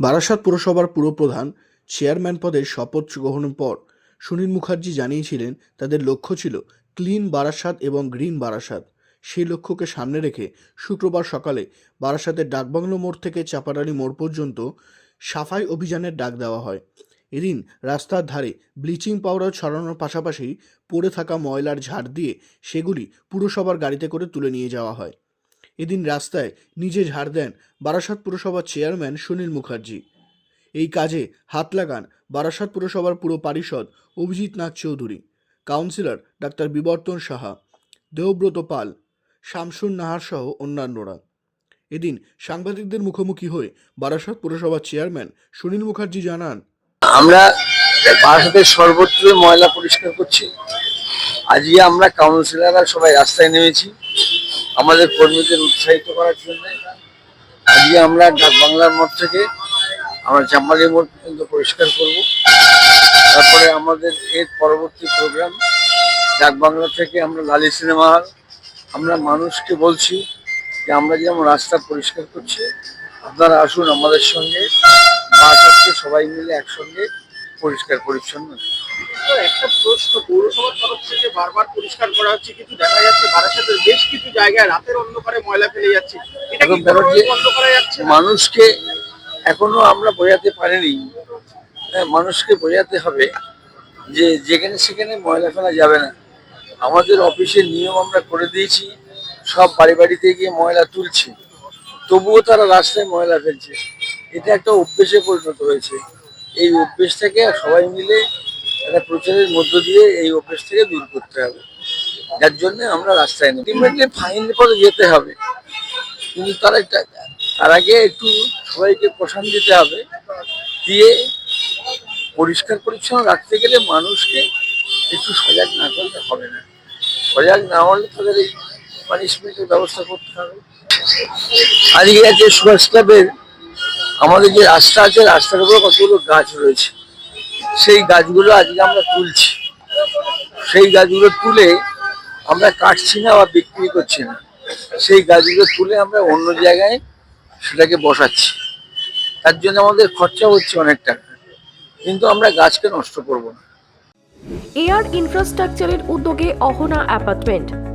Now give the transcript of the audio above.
বারাসাত পুরসভার পুরপ্রধান চেয়ারম্যান পদের শপথ গ্রহণের পর সুনীল মুখার্জি জানিয়েছিলেন, তাদের লক্ষ্য ছিল ক্লিন বারাসাত এবং গ্রিন বারাসাত। সেই লক্ষ্যকে সামনে রেখে শুক্রবার সকালে বারাসাতের ডাকবাংলো মোড় থেকে চাপাডালি মোড় পর্যন্ত সাফাই অভিযানের ডাক দেওয়া হয়। এদিন রাস্তার ধারে ব্লিচিং পাউডার ছড়ানোর পাশাপাশি পড়ে থাকা ময়লার ঝাড় দিয়ে সেগুলি পুরসভার গাড়িতে করে তুলে নিয়ে যাওয়া হয়। এদিন রাস্তায় নিজে ঝাড় দেন বারাসাত পুরসভার চেয়ারম্যান সুনীল মুখার্জি। এই কাজে হাত লাগান বারাসাত পুরসভার পুরো পারিষদ অভিজিৎ নাথ চৌধুরী, কাউন্সিলর ডাক্তার বিবর্তন সাহা, দেবব্রত পাল, শামসুন নাহার সহ অন্যান্যরা। এদিন সাংবাদিকদের মুখোমুখি হয়ে বারাসাত পুরসভার চেয়ারম্যান সুনীল মুখার্জি জানান, আমরা বারাসাতের সর্বত্র ময়লা পরিষ্কার করছি। আজকে আমরা কাউন্সিলররা সবাই রাস্তায় নেমেছি। আমাদের কর্মীদের উৎসাহিত করার জন্য আজকে আমরা ডাক বাংলার মোড় থেকে আমরা চাম্পালি মোড় পর্যন্ত পরিষ্কার করব। তারপরে আমাদের এর পরবর্তী প্রোগ্রাম ডাক বাংলা থেকে আমরা লালি সিনেমা হল। আমরা মানুষকে বলছি যে আমরা যেমন রাস্তা পরিষ্কার করছি, আপনারা আসুন আমাদের সঙ্গে বাসাতকে সবাই মিলে একসঙ্গে পরিষ্কার পরিচ্ছন্ন? তো একটা প্রশ্ন পৌরসভার তরফ থেকে বারবার পরিষ্কার করা হচ্ছে কিন্তু দেখা যাচ্ছে বারাসাতের বেশ কিছু জায়গায় রাতের অন্ধকারে ময়লা ফেলে যাচ্ছে। এটা কি এখন ব্যাপার কোনোভাবে যে- বন্ধ করা যাচ্ছে? মানুষকে এখনও আমরা বোঝাতে পারিনি। হ্যাঁ, মানুষকে বোঝাতে হবে যে যেখানে সেখানে ময়লা ফেলা যাবে না। আমাদের অফিসের নিয়ম আমরা করে দিয়েছি সব বাড়ি বাড়িতে গিয়ে ময়লা তুলছি। তবুও তারা রাস্তায় ময়লা ফেলছে। এটা একটা অভ্যেসে পরিণত হয়েছে। এই অভ্যেস থেকে সবাই মিলে একটা প্রচারের মধ্য দিয়ে এই অভ্যেস থেকে দূর করতে হবে। যার জন্য আমরা রাস্তায় নেই আলটিমেটলি ফাইন পরে যেতে হবে। কিন্তু তার একটা তার আগে একটু সবাইকে প্রশান দিতে হবে। দিয়ে পরিষ্কার পরিচ্ছন্ন রাখতে গেলে মানুষকে একটু সজাগ না করলে হবে না। সজাগ না হলে তাদের এই পানিশমেন্টের ব্যবস্থা করতে হবে। আজকে আছে সুভাষ ক্লাবের আমাদের যে রাস্তা আছে, রাস্তার উপরে কতগুলো গাছ রয়েছে। সেই গাছগুলো আজকে আমরা তুলছি। সেই গাছগুলো তুলে আমরা কাটছি না বা বিক্রি করছি না। সেই গাছগুলো তুলে আমরা অন্য জায়গায় সেটাকে বসাচ্ছি। তার জন্য আমাদের খরচা হচ্ছে অনেক টাকা। কিন্তু আমরা গাছকে নষ্ট করব না। এয়ার ইনফ্রাস্ট্রাকচারের উদ্যোগে অহনা অ্যাপার্টমেন্ট